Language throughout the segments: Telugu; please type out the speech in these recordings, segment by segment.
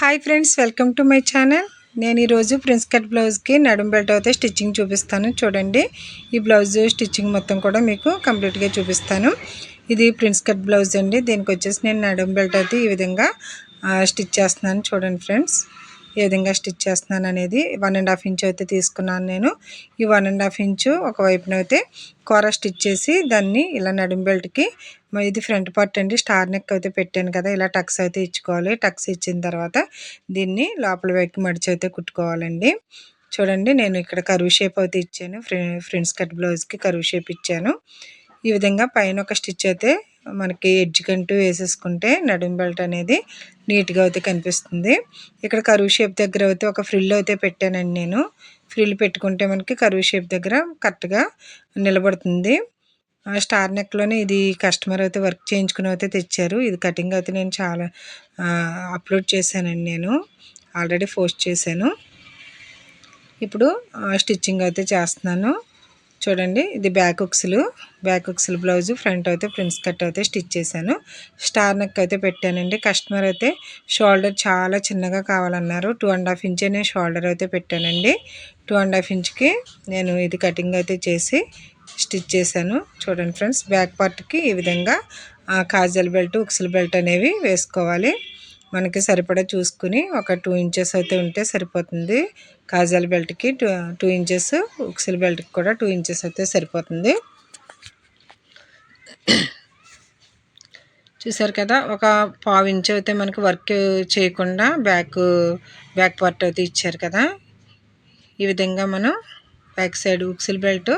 Hi friends welcome to my channel నేను ఈరోజు ప్రిన్స్ కట్ బ్లౌజ్కి నడుం బెల్ట్ అయితే స్టిచ్చింగ్ చూపిస్తాను. చూడండి. ఈ బ్లౌజ్ స్టిచ్చింగ్ మొత్తం కూడా మీకు కంప్లీట్గా చూపిస్తాను. ఇది ప్రిన్స్ కట్ బ్లౌజ్ అండి. దీనికి వచ్చేసి నేను నడుం బెల్ట్ అయితే ఈ విధంగా స్టిచ్ చేస్తున్నాను. చూడండి ఫ్రెండ్స్ ఏ విధంగా స్టిచ్ చేస్తున్నాను అనేది వన్ అండ్ హాఫ్ ఇంచ్ అయితే తీసుకున్నాను నేను. ఈ వన్ అండ్ హాఫ్ ఇంచు ఒకవైపున అయితే కూర స్టిచ్ చేసి దాన్ని ఇలా నడుం బెల్ట్కి ఇది ఫ్రంట్ పార్ట్ అండి. స్టార్ నెక్ అయితే పెట్టాను కదా ఇలా టక్స్ అయితే ఇచ్చుకోవాలి. టక్స్ ఇచ్చిన తర్వాత దీన్ని లోపల వైపు మడిచి అయితే కుట్టుకోవాలండి. చూడండి నేను ఇక్కడ కరువు షేప్ అయితే ఇచ్చాను. ఫ్రెండ్స్ కట్ బ్లౌజ్కి కరువు షేప్ ఇచ్చాను. ఈ విధంగా పైన ఒక స్టిచ్ అయితే మనకి ఎడ్జ్ కంటూ వేసేసుకుంటే నడుం బెల్ట్ అనేది నీట్గా అయితే కనిపిస్తుంది. ఇక్కడ కరువు షేప్ దగ్గర అయితే ఒక ఫ్రిల్ అయితే పెట్టానండి నేను. ఫ్రిల్ పెట్టుకుంటే మనకి కరువు షేప్ దగ్గర కరెక్ట్గా నిలబడుతుంది. స్టార్ నెక్లోనే ఇది కస్టమర్ అయితే వర్క్ చేయించుకుని అయితే తెచ్చారు. ఇది కటింగ్ అయితే నేను చాలా అప్లోడ్ చేశానండి నేను. ఆల్రెడీ పోస్ట్ చేశాను. ఇప్పుడు స్టిచ్చింగ్ అయితే చేస్తున్నాను. చూడండి ఇది బ్యాక్ ఉక్స్లు. బ్యాక్ ఉక్స్లు బ్లౌజ్ ఫ్రంట్ అయితే ప్రిన్స్ కట్ అయితే స్టిచ్ చేశాను. స్టార్ నెక్ అయితే పెట్టానండి. కస్టమర్ అయితే షోల్డర్ చాలా చిన్నగా కావాలన్నారు. టూ అండ్ హాఫ్ ఇంచే నేను షోల్డర్ అయితే పెట్టానండి. టూ అండ్ హాఫ్ ఇంచ్కి నేను ఇది కటింగ్ అయితే చేసి స్టిచ్ చేశాను. చూడండి ఫ్రెండ్స్ బ్యాక్ పార్ట్కి ఈ విధంగా కాజల్ బెల్ట్ ఉక్సుల బెల్ట్ అనేవి వేసుకోవాలి. మనకి సరిపడా చూసుకుని ఒక టూ ఇంచెస్ అయితే ఉంటే సరిపోతుంది. కాజల్ బెల్ట్కి టూ టూ ఇంచెస్ ఉక్సిల్ బెల్ట్కి కూడా టూ ఇంచెస్ అయితే సరిపోతుంది. చూసారు కదా ఒక పావు ఇంచు అయితే మనకి వర్క్ చేయకుండా బ్యాక్ బ్యాక్ పార్ట్ అయితే ఇచ్చారు కదా. ఈ విధంగా మనం బ్యాక్ సైడ్ ఉక్సిల్ బెల్ట్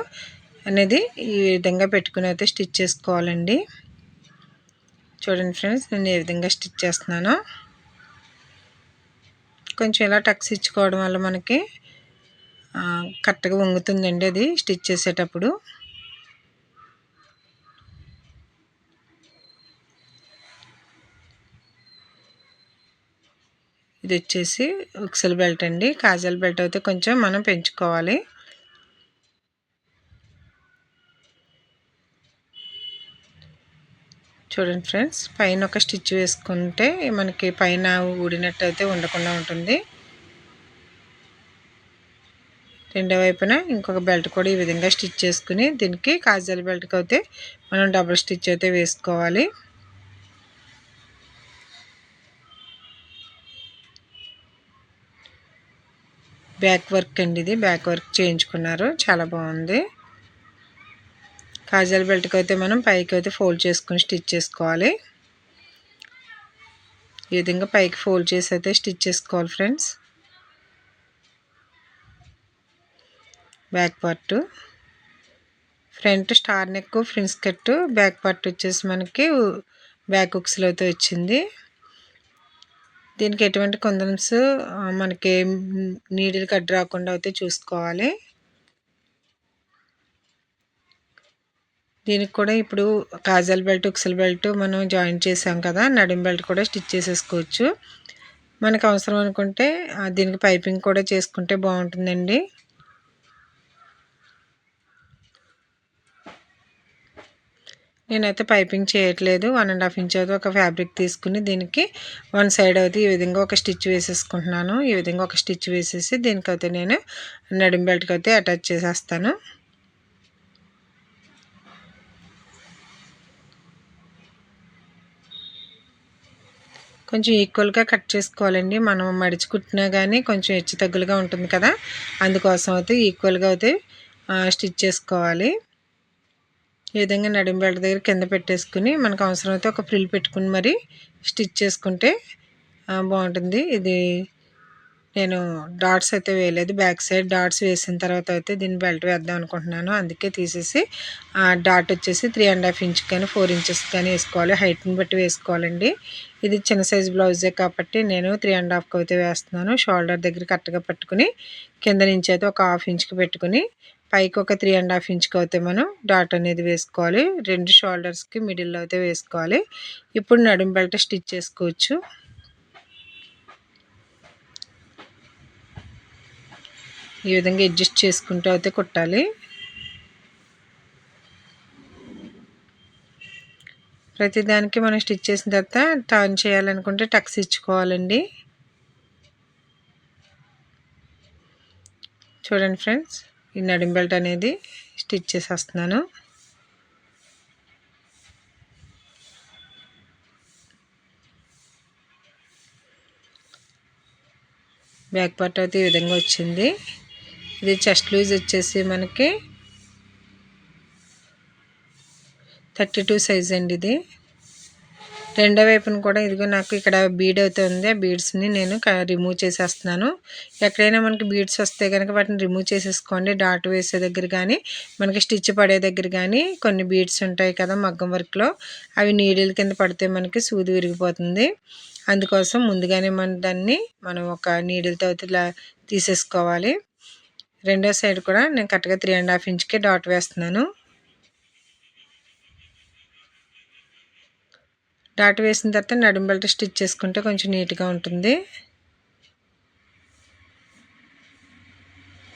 అనేది ఈ విధంగా పెట్టుకుని అయితే స్టిచ్ చేసుకోవాలండి. చూడండి ఫ్రెండ్స్ నేను ఏ విధంగా స్టిచ్ చేస్తున్నానో. కొంచెం ఇలా టక్స్ ఇచ్చుకోవడం వల్ల మనకి కరెక్ట్గా వంగుతుందండి అది స్టిచ్ చేసేటప్పుడు. ఇది వచ్చేసి ఉక్సల్ బెల్ట్ అండి. కాజల్ బెల్ట్ అయితే కొంచెం మనం పెంచుకోవాలి. చూడండి ఫ్రెండ్స్ పైన ఒక స్టిచ్ వేసుకుంటే మనకి పైన ఊడినట్టు అయితే ఉండకుండా ఉంటుంది. రెండో వైపున ఇంకొక బెల్ట్ కూడా ఈ విధంగా స్టిచ్ చేసుకుని దీనికి కాజల్ బెల్ట్కి అయితే మనం డబుల్ స్టిచ్ అయితే వేసుకోవాలి. బ్యాక్ వర్క్ అండి ఇది బ్యాక్ వర్క్ చేయించుకున్నారు చాలా బాగుంది. కాజల్ బెల్ట్కి అయితే మనం పైకి అయితే ఫోల్డ్ చేసుకుని స్టిచ్ చేసుకోవాలి. ఈ విధంగా పైకి ఫోల్డ్ చేసి అయితే స్టిచ్ చేసుకోవాలి friends. Back part. Front star neck prince cut back part వచ్చేసి మనకి బ్యాక్ ఉక్స్లో అయితే వచ్చింది. దీనికి ఎటువంటి కొందన్స్ మనకి నీడిల్ కట్ రాకుండా అయితే చూసుకోవాలి. దీనికి కూడా ఇప్పుడు కాజల్ బెల్ట్ ఉక్సల్ బెల్ట్ మనం జాయిన్ చేసాం కదా నడిం బెల్ట్ కూడా స్టిచ్ చేసేసుకోవచ్చు. మనకు అవసరం అనుకుంటే దీనికి పైపింగ్ కూడా చేసుకుంటే బాగుంటుందండి. నేనైతే పైపింగ్ చేయట్లేదు. వన్ అండ్ హాఫ్ ఇంచ్ అయితే ఒక ఫ్యాబ్రిక్ తీసుకుని దీనికి వన్ సైడ్ అయితే ఈ విధంగా ఒక స్టిచ్ వేసేసుకుంటున్నాను. ఈ విధంగా ఒక స్టిచ్ వేసేసి దీనికైతే నేను నడిం బెల్ట్కి అయితే అటాచ్ చేసేస్తాను. కొంచెం ఈక్వల్గా కట్ చేసుకోవాలండి. మనం మడిచి కుట్టినా కానీ కొంచెం హెచ్చు తగ్గులుగా ఉంటుంది కదా. అందుకోసం అయితే ఈక్వల్గా అయితే స్టిచ్ చేసుకోవాలి. ఈ విధంగా నడిం బెల్ట్ దగ్గర కింద పెట్టేసుకుని మనకు అవసరం అయితే ఒక ఫ్రిల్ పెట్టుకుని మరి స్టిచ్ చేసుకుంటే బాగుంటుంది. ఇది నేను డాట్స్ అయితే వేయలేదు. బ్యాక్ సైడ్ డాట్స్ వేసిన తర్వాత అయితే దీన్ని బెల్ట్ వేద్దాం అనుకుంటున్నాను. అందుకే తీసేసి డాట్ వచ్చేసి త్రీ అండ్ హాఫ్ ఇంచ్ కానీ ఫోర్ ఇంచెస్ కానీ వేసుకోవాలి. హైట్ని బట్టి వేసుకోవాలండి. ఇది చిన్న సైజ్ బ్లౌజే కాబట్టి నేను త్రీ అండ్ హాఫ్కి అయితే వేస్తున్నాను. షోల్డర్ దగ్గర కరెక్ట్గా పట్టుకుని కింద నుంచి అయితే ఒక హాఫ్ ఇంచ్కి పెట్టుకుని పైకి ఒక త్రీ అండ్ హాఫ్ ఇంచ్కి అయితే మనం డాట్ అనేది వేసుకోవాలి. రెండు షోల్డర్స్కి మిడిల్లో అయితే వేసుకోవాలి. ఇప్పుడు నడుం బెల్ట్ స్టిచ్ చేసుకోవచ్చు. ఈ విధంగా అడ్జస్ట్ చేసుకుంటూ అయితే కుట్టాలి. ప్రతిదానికి మనం స్టిచ్ చేసిన తర్వాత టర్న్ చేయాలనుకుంటే టక్స్ ఇచ్చుకోవాలండి. చూడండి ఫ్రెండ్స్ ఈ నడిం బెల్ట్ అనేది స్టిచ్ చేసేస్తున్నాను. బ్యాక్ పార్ట్ అయితే ఈ విధంగా వచ్చింది. ఇది చెస్ట్ లూజ్ వచ్చేసి మనకి థర్టీ టూ సైజ్ అండి ఇది. రెండో వైపున కూడా ఇదిగో నాకు ఇక్కడ బీడ్ అవుతుంది ఆ బీడ్స్ని నేను రిమూవ్ చేసేస్తున్నాను. ఎక్కడైనా మనకి బీడ్స్ వస్తే కనుక వాటిని రిమూవ్ చేసేసుకోండి. డాట్ వేసే దగ్గర కానీ మనకి స్టిచ్ పడే దగ్గర కానీ కొన్ని బీడ్స్ ఉంటాయి కదా మగ్గం వర్క్లో అవి నీడిల్ కింద పడితే మనకి సూది విరిగిపోతుంది. అందుకోసం ముందుగానే మన దాన్ని మనం ఒక నీడిల్తో ఇలా తీసేసుకోవాలి. రెండో సైడ్ కూడా నేను కరెక్ట్గా త్రీ అండ్ హాఫ్ ఇంచ్కి డాట్ వేస్తున్నాను. డాట్ వేసిన తర్వాత నడుము బెల్ట్ స్టిచ్ చేసుకుంటే కొంచెం నీట్గా ఉంటుంది.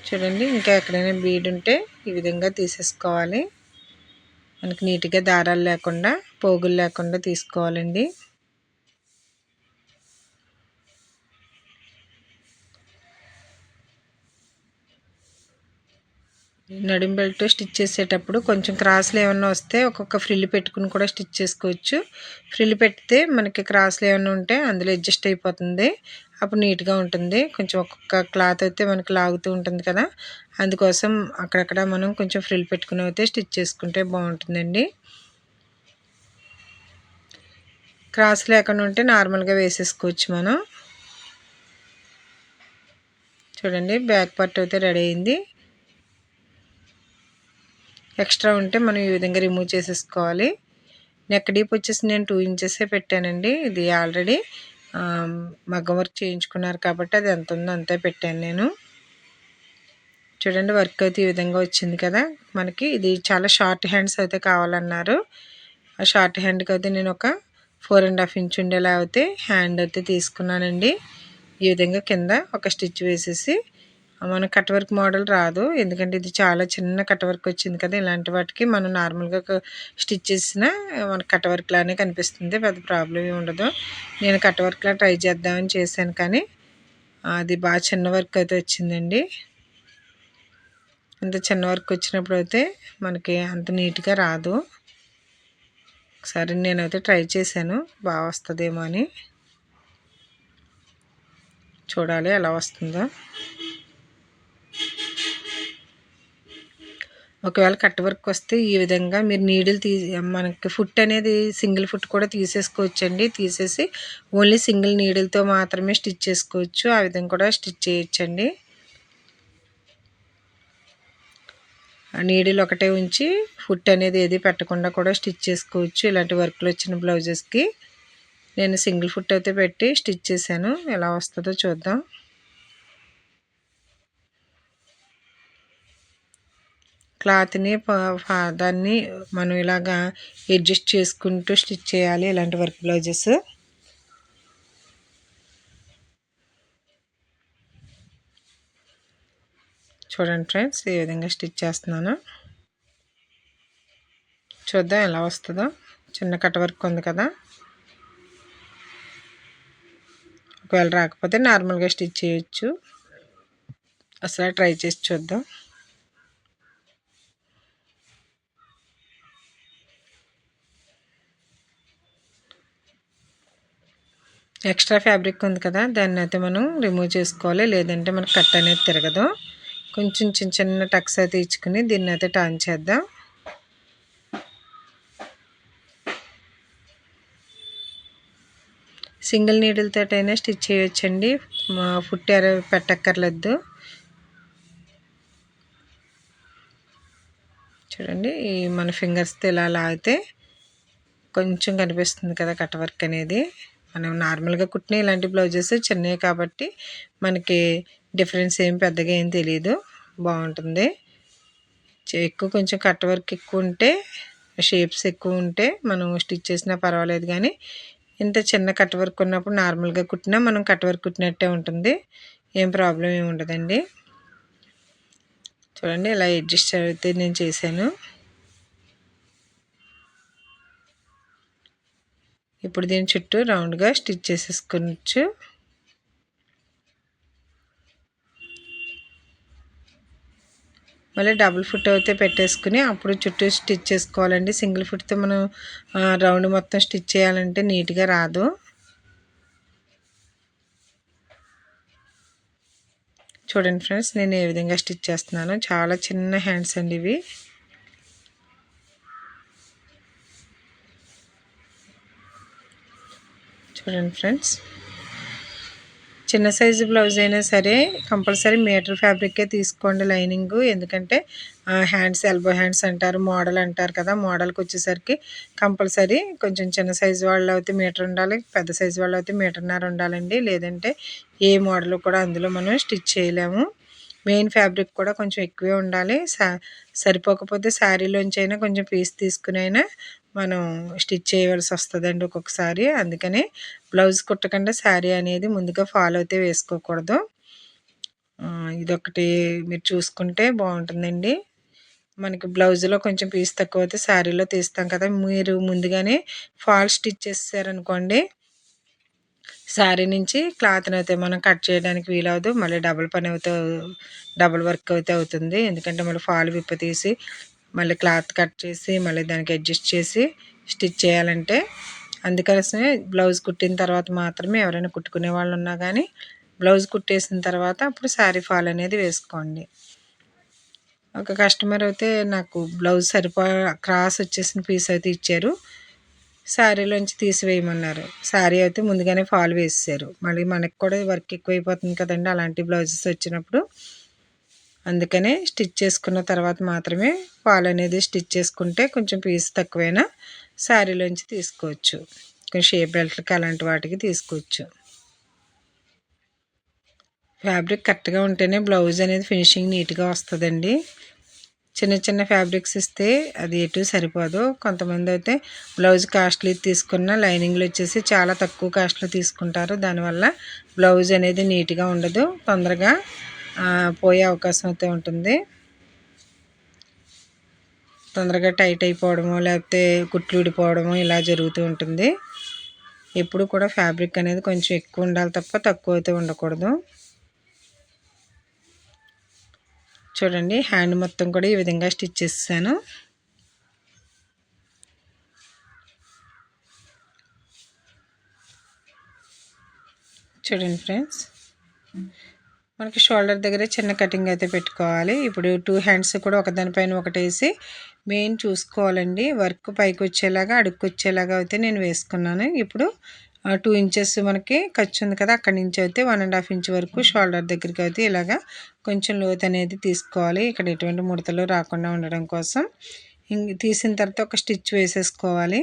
చూడండి ఇంకా ఎక్కడైనా బీడ్ ఉంటే ఈ విధంగా తీసేసుకోవాలి. మనకి నీట్గా దారాలు లేకుండా పోగులు లేకుండా తీసుకోవాలండి. నడుం బెల్ట్ స్టిచ్ చేసేటప్పుడు కొంచెం క్రాస్లు ఏమైనా వస్తే ఒక్కొక్క ఫ్రిల్ పెట్టుకుని కూడా స్టిచ్ చేసుకోవచ్చు. ఫ్రిల్ పెడితే మనకి క్రాస్లు ఏమైనా ఉంటే అందులో అడ్జస్ట్ అయిపోతుంది. అప్పుడు నీట్గా ఉంటుంది. కొంచెం ఒక్కొక్క క్లాత్ అయితే మనకి లాగుతూ ఉంటుంది కదా. అందుకోసం అక్కడక్కడ మనం కొంచెం ఫ్రిల్ పెట్టుకుని అయితే స్టిచ్ చేసుకుంటే బాగుంటుందండి. క్రాస్ లేకుండా ఉంటే నార్మల్గా వేసేసుకోవచ్చు మనం. చూడండి బ్యాక్ పార్ట్ అయితే రెడీ అయింది. ఎక్స్ట్రా ఉంటే మనం ఈ విధంగా రిమూవ్ చేసేసుకోవాలి. నెక్ డీప్ వచ్చేసి నేను టూ ఇంచెసే పెట్టానండి. ఇది ఆల్రెడీ మగ్గం వర్క్ చేయించుకున్నారు కాబట్టి అది ఎంత ఉందో అంతే పెట్టాను నేను. చూడండి వర్క్ అయితే ఈ విధంగా వచ్చింది కదా. మనకి ఇది చాలా షార్ట్ హ్యాండ్స్ అయితే కావాలన్నారు. ఆ షార్ట్ హ్యాండ్కి అయితే నేను ఒక ఫోర్ అండ్ హాఫ్ ఇంచ్ ఉండేలా అయితే హ్యాండ్ అయితే తీసుకున్నానండి. ఈ విధంగా కింద ఒక స్టిచ్ వేసేసి మన కట్ వర్క్ మోడల్ రాదు. ఎందుకంటే ఇది చాలా చిన్న కట్ వర్క్ వచ్చింది కదా ఇలాంటి వాటికి మనం నార్మల్గా స్టిచ్ చేసిన మన కట్ వర్క్ లానే కనిపిస్తుంది పెద్ద ప్రాబ్లం ఉండదు. నేను కట్ వర్క్లా ట్రై చేద్దామని చేశాను కానీ అది బాగా చిన్న వర్క్ అయితే వచ్చిందండి. అంత చిన్న వర్క్ వచ్చినప్పుడు అయితే మనకి అంత నీట్గా రాదు. ఒకసారి నేనైతే ట్రై చేశాను బాగా వస్తుందేమో అని. చూడాలి ఎలా వస్తుందో. ఒకవేళ కట్ వర్క్ వస్తే ఈ విధంగా మీరు నీడిల్ తీ మనకి ఫుట్ అనేది సింగిల్ ఫుట్ కూడా తీసేసుకోవచ్చండి. తీసేసి ఓన్లీ సింగిల్ నీడిల్తో మాత్రమే స్టిచ్ చేసుకోవచ్చు. ఆ విధంగా కూడా స్టిచ్ చేయొచ్చండి. నీడిల్ ఒకటే ఉంచి ఫుట్ అనేది ఏది పెట్టకుండా కూడా స్టిచ్ చేసుకోవచ్చు. ఇలాంటి వర్క్లు వచ్చిన బ్లౌజెస్కి. నేను సింగిల్ ఫుట్ అయితే పెట్టి స్టిచ్ చేశాను. ఎలా వస్తుందో చూద్దాం. క్లాత్ని దాన్ని మనం ఇలాగా అడ్జస్ట్ చేసుకుంటూ స్టిచ్ చేయాలి ఇలాంటి వర్క్ బ్లౌజెస్. చూడండి ఫ్రెండ్స్ ఈ విధంగా స్టిచ్ చేస్తున్నాను. చూద్దాం ఎలా వస్తుందో. చిన్న కట్ వర్క్ ఉంది కదా. ఒకవేళ రాకపోతే నార్మల్గా స్టిచ్ చేయొచ్చు. అసలు ట్రై చేసి చూద్దాం. ఎక్స్ట్రా ఫ్యాబ్రిక్ ఉంది కదా దాన్ని అయితే మనం రిమూవ్ చేసుకోవాలి. లేదంటే మనకు కట్ అనేది తిరగదు. కొంచెం చిన్న చిన్న టక్స్ అయితే ఇచ్చుకుని దీన్ని అయితే టర్న్ చేద్దాం. సింగిల్ నీడిల్తో అయినా స్టిచ్ చేయొచ్చండి. ఫుట్ పెట్టక్కర్లేదు. చూడండి ఈ మన ఫింగర్స్తో ఇలా లాగితే కొంచెం కనిపిస్తుంది కదా కట్ వర్క్ అనేది. మనం నార్మల్గా కుట్టిన ఇలాంటి బ్లౌజెస్ చిన్నవి కాబట్టి మనకి డిఫరెన్స్ ఏం పెద్దగా ఏం తెలియదు బాగుంటుంది. ఎక్కువ కొంచెం కట్ వర్క్ ఎక్కువ ఉంటే షేప్స్ ఎక్కువ ఉంటే మనం స్టిచ్ చేసినా పర్వాలేదు కానీ ఇంత చిన్న కట్ వర్క్ ఉన్నప్పుడు నార్మల్గా కుట్టినా మనం కట్ వర్క్ కుట్టినట్టే ఉంటుంది. ఏం ప్రాబ్లం ఏమి ఉండదండి. చూడండి ఇలా అడ్జస్ట్ అయితే నేను చేశాను. ఇప్పుడు దీని చుట్టూ రౌండ్గా స్టిచ్ చేసేసుకోవచ్చు. మళ్ళీ డబుల్ ఫుట్ అయితే పెట్టేసుకుని అప్పుడు చుట్టూ స్టిచ్ చేసుకోవాలండి. సింగిల్ ఫుట్తో మనం రౌండ్ మొత్తం స్టిచ్ చేయాలంటే నీట్గా రాదు. చూడండి ఫ్రెండ్స్ నేను ఏ విధంగా స్టిచ్ చేస్తున్నాను. చాలా చిన్న హ్యాండ్స్ అండి ఇవి. చూడండి ఫ్రెండ్స్. చిన్న సైజు బ్లౌజ్ అయినా సరే కంపల్సరీ మీటర్ ఫ్యాబ్రికే తీసుకోండి లైనింగ్. ఎందుకంటే హ్యాండ్స్ ఎల్బో హ్యాండ్స్ అంటారు మోడల్ అంటారు కదా మోడల్కి వచ్చేసరికి కంపల్సరీ కొంచెం చిన్న సైజు వాళ్ళు అయితే మీటర్ ఉండాలి పెద్ద సైజు వాళ్ళు అయితే మీటర్న్నర ఉండాలండి. లేదంటే ఏ మోడల్ కూడా అందులో మనం స్టిచ్ చేయలేము. మెయిన్ ఫ్యాబ్రిక్ కూడా కొంచెం ఎక్కువే ఉండాలి. సరిపోకపోతే శారీలోంచి అయినా కొంచెం పీస్ తీసుకునైనా మనం స్టిచ్ చేయవలసి వస్తుందండి ఒక్కొక్కసారి. అందుకని బ్లౌజ్ కుట్టకుండా శారీ అనేది ముందుగా ఫాలో అయితే వేసుకోకూడదు. ఇదొకటి మీరు చూసుకుంటే బాగుంటుందండి. మనకి బ్లౌజ్లో కొంచెం పీస్ తక్కువ అయితే శారీలో తీస్తాం కదా. మీరు ముందుగానే ఫాల్ స్టిచ్ చేసారనుకోండి శారీ నుంచి క్లాత్ని అయితే మనం కట్ చేయడానికి వీలవదు. మళ్ళీ డబుల్ పని అయితే డబుల్ వర్క్ అయితే అవుతుంది. ఎందుకంటే మళ్ళీ ఫాల్ విప్ప తీసి మళ్ళీ క్లాత్ కట్ చేసి మళ్ళీ దానికి అడ్జస్ట్ చేసి స్టిచ్ చేయాలంటే అందుకోసమే బ్లౌజ్ కుట్టిన తర్వాత మాత్రమే ఎవరైనా కుట్టుకునే వాళ్ళు ఉన్నా కానీ బ్లౌజ్ కుట్టేసిన తర్వాత అప్పుడు శారీ ఫాల్ అనేది వేసుకోండి. ఒక కస్టమర్ అయితే నాకు బ్లౌజ్ సరిపో క్రాస్ వచ్చేసిన పీస్ అయితే ఇచ్చారు. శారీలోంచి తీసివేయమన్నారు. శారీ అయితే ముందుగానే ఫాల్ వేసేసారు మళ్ళీ మనకి కూడా వర్క్ ఎక్కువైపోతుంది కదండి అలాంటి బ్లౌజెస్ వచ్చినప్పుడు. అందుకనే స్టిచ్ చేసుకున్న తర్వాత మాత్రమే ఫాల్ అనేది స్టిచ్ చేసుకుంటే కొంచెం పీస్ తక్కువైనా శారీలోంచి తీసుకోవచ్చు. కొంచెం షేప్ బెల్ట్లకి అలాంటి వాటికి తీసుకోవచ్చు. ఫ్యాబ్రిక్ కరెక్ట్గా ఉంటేనే బ్లౌజ్ అనేది ఫినిషింగ్ నీట్గా వస్తుందండి. చిన్న చిన్న ఫ్యాబ్రిక్స్ ఇస్తే అది ఎటు సరిపోదు. కొంతమంది అయితే బ్లౌజ్ కాస్ట్లీ తీసుకున్న లైనింగ్లు వచ్చేసి చాలా తక్కువ కాస్ట్లో తీసుకుంటారు. దానివల్ల బ్లౌజ్ అనేది నీట్గా ఉండదు. తొందరగా పోయే అవకాశం అయితే ఉంటుంది. తొందరగా టైట్ అయిపోవడము లేకపోతే కుట్లు విడిపోవడము ఇలా జరుగుతూ ఉంటుంది. ఎప్పుడు కూడా ఫ్యాబ్రిక్ అనేది కొంచెం ఎక్కువ ఉండాలి తప్ప తక్కువ అయితే ఉండకూడదు. చూడండి హ్యాండ్ మొత్తం కూడా ఈ విధంగా స్టిచ్ చేసాను చూడండి ఫ్రెండ్స్ మనకి షోల్డర్ దగ్గర చిన్న కటింగ్ అయితే పెట్టుకోవాలి. ఇప్పుడు టూ హ్యాండ్స్ కూడా ఒకదానిపైన ఒకటేసి మెయిన్ చూసుకోవాలండి. వర్క్ పైకి వచ్చేలాగా అడుక్కు వచ్చేలాగా అయితే నేను వేసుకున్నాను. ఇప్పుడు టూ ఇంచెస్ మనకి ఖర్చు ఉంది కదా అక్కడి నుంచి అయితే వన్ అండ్ హాఫ్ ఇంచ్ వరకు షోల్డర్ దగ్గరికి అయితే ఇలాగా కొంచెం లోతు అనేది తీసుకోవాలి. ఇక్కడ ఎటువంటి ముడతలు రాకుండా ఉండడం కోసం. తీసిన తర్వాత ఒక స్టిచ్ వేసేసుకోవాలి.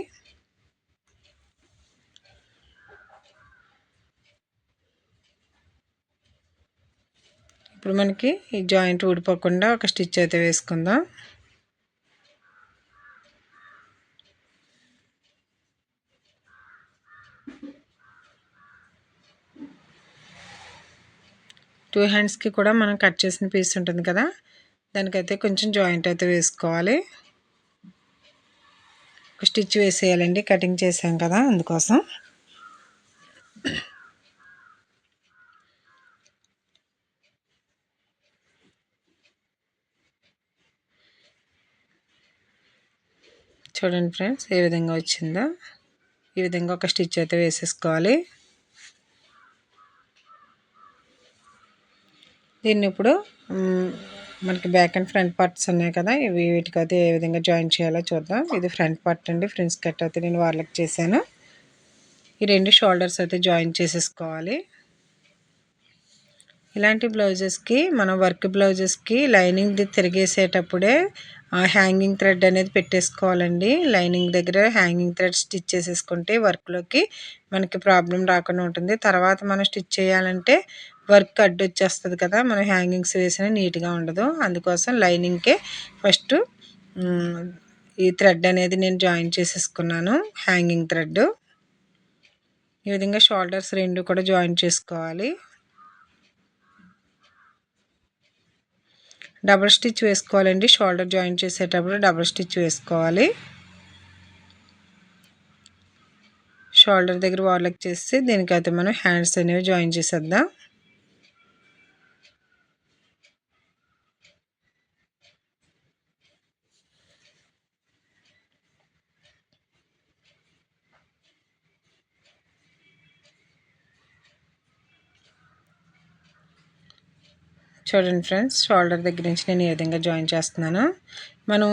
ఇప్పుడు మనకి ఈ జాయింట్ ఊడిపోకుండా ఒక స్టిచ్ అయితే వేసుకుందాం. టూ హ్యాండ్స్కి కూడా మనం కట్ చేసిన పీస్ ఉంటుంది కదా? దానికైతే కొంచెం జాయింట్ అయితే వేసుకోవాలి. ఒక స్టిచ్ వేసేయాలండి కటింగ్ చేసాం కదా అందుకోసం. చూడండి ఫ్రెండ్స్ ఏ విధంగా వచ్చిందో. ఈ విధంగా ఒక స్టిచ్ అయితే వేసేసుకోవాలి. దీన్ని ఇప్పుడు మనకి బ్యాక్ అండ్ ఫ్రంట్ పార్ట్స్ ఉన్నాయి కదా ఇవి వీటికైతే ఏ విధంగా జాయిన్ చేయాలో చూద్దాం. ఇది ఫ్రంట్ పార్ట్ అండి ఫ్రెండ్స్ కట్ అయితే నేను వాళ్ళకి చేశాను. ఈ రెండు షోల్డర్స్ అయితే జాయిన్ చేసేసుకోవాలి. ఇలాంటి బ్లౌజెస్కి మనం వర్క్ బ్లౌజెస్కి లైనింగ్ తిరిగేసేటప్పుడే హ్యాంగింగ్ థ్రెడ్ అనేది పెట్టేసుకోవాలండి. లైనింగ్ దగ్గర హ్యాంగింగ్ థ్రెడ్ స్టిచ్ చేసేసుకుంటే వర్క్లోకి మనకి ప్రాబ్లం రాకుండా ఉంటుంది. తర్వాత మనం స్టిచ్ చేయాలంటే వర్క్ అడ్డు వచ్చేస్తుంది కదా మనం హ్యాంగింగ్స్ వేసిన నీట్గా ఉండదు. అందుకోసం లైనింగ్కే ఫస్ట్ ఈ థ్రెడ్ అనేది నేను జాయిన్ చేసేసుకున్నాను హ్యాంగింగ్ థ్రెడ్ ఈ విధంగా షోల్డర్స్ రెండు కూడా జాయిన్ చేసుకోవాలి. డబుల్ స్టిచ్ వేసుకోవాలండి. షోల్డర్ జాయిన్ చేసేటప్పుడు డబుల్ స్టిచ్ వేసుకోవాలి. షోల్డర్ దగ్గర వార్లక్ చేసి దీనికైతే మనం హ్యాండ్స్ అనేవి జాయిన్ చేసేద్దాం. చూడండి ఫ్రెండ్స్ షోల్డర్ దగ్గర నుంచి నేను ఈ విధంగా జాయిన్ చేస్తున్నాను. మనం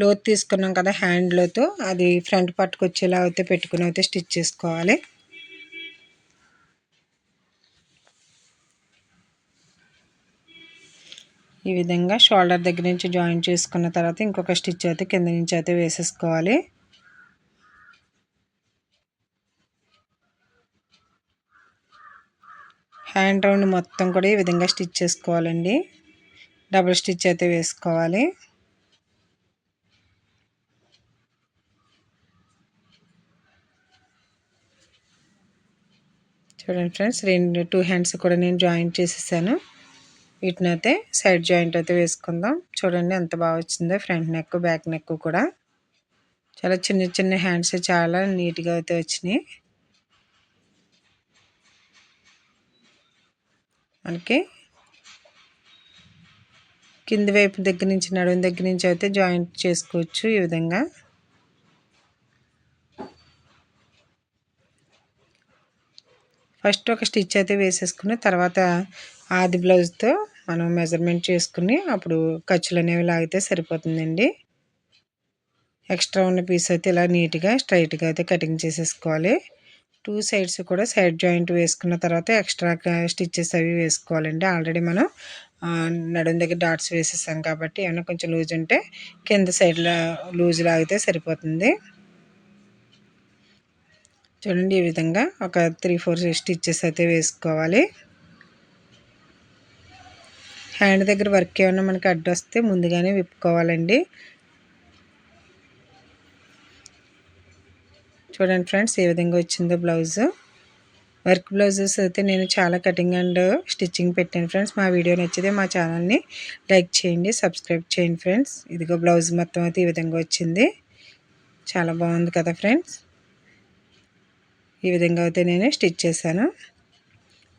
లోతు తీసుకున్నాం కదా హ్యాండ్లోతో అది ఫ్రంట్ పట్టుకు వచ్చేలా అయితే పెట్టుకుని అయితే స్టిచ్ చేసుకోవాలి. ఈ విధంగా షోల్డర్ దగ్గర నుంచి జాయిన్ చేసుకున్న తర్వాత ఇంకొక స్టిచ్ అయితే కింద నుంచి అయితే వేసేసుకోవాలి. హ్యాండ్ రౌండ్ మొత్తం కూడా ఈ విధంగా స్టిచ్ చేసుకోవాలండి. డబుల్ స్టిచ్ అయితే వేసుకోవాలి. చూడండి ఫ్రెండ్స్ రెండు టూ హ్యాండ్స్ కూడా నేను జాయింట్ చేసేసాను. వీటిని అయితే సైడ్ జాయింట్ అయితే వేసుకుందాం. చూడండి ఎంత బాగా వచ్చిందో ఫ్రంట్ నెక్ బ్యాక్ నెక్ కూడా. చాలా చిన్న చిన్న హ్యాండ్స్ చాలా నీట్గా అయితే వచ్చినాయి. మనకి కింది వైపు దగ్గర నుంచి నడుము దగ్గర నుంచి అయితే జాయింట్ చేసుకోవచ్చు ఈ విధంగా. ఫస్ట్ ఒక స్టిచ్ అయితే వేసేసుకుని తర్వాత ఆది బ్లౌజ్తో మనం మెజర్మెంట్ చేసుకుని అప్పుడు ఖర్చులు అనేవి లాగితే సరిపోతుందండి. ఎక్స్ట్రా ఉన్న పీస్ అయితే ఇలా నీట్గా స్ట్రైట్గా అయితే కటింగ్ చేసేసుకోవాలి. టూ సైడ్స్ కూడా సైడ్ జాయింట్ వేసుకున్న తర్వాత ఎక్స్ట్రా స్టిచ్చెస్ అవి వేసుకోవాలండి. ఆల్రెడీ మనం నడుం దగ్గర డాట్స్ వేసేసాం కాబట్టి ఏమైనా కొంచెం లూజ్ ఉంటే కింద సైడ్లో లూజ్ లాగితే సరిపోతుంది. చూడండి ఈ విధంగా ఒక త్రీ ఫోర్ స్టిచ్చెస్ అయితే వేసుకోవాలి. హ్యాండ్ దగ్గర వర్క్ ఏమైనా మనకి అడ్డొస్తే ముందుగానే విప్పుకోవాలండి. చూడండి ఫ్రెండ్స్ ఏ విధంగా వచ్చిందో బ్లౌజ్ వర్క్ బ్లౌజెస్ అయితే నేను చాలా కటింగ్ అండ్ స్టిచ్చింగ్ పెట్టాను ఫ్రెండ్స్. మా వీడియో నచ్చితే మా ఛానల్ని లైక్ చేయండి సబ్స్క్రైబ్ చేయండి ఫ్రెండ్స్. ఇదిగో బ్లౌజ్ మొత్తం అయితే ఈ విధంగా వచ్చింది. చాలా బాగుంది కదా ఫ్రెండ్స్. ఈ విధంగా అయితే నేను స్టిచ్ చేశాను.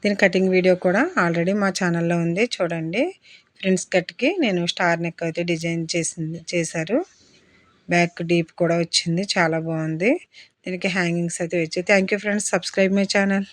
దీని కటింగ్ వీడియో కూడా ఆల్రెడీ మా ఛానల్లో ఉంది చూడండి. ఫ్రెండ్స్ కట్కి నేను స్టార్ నెక్ అయితే డిజైన్ చేసింది చేశారు. బ్యాక్ డీప్ కూడా వచ్చింది చాలా బాగుంది. దీనికి హ్యాంగింగ్స్ అయితే వచ్చాయి thank you friends subscribe my channel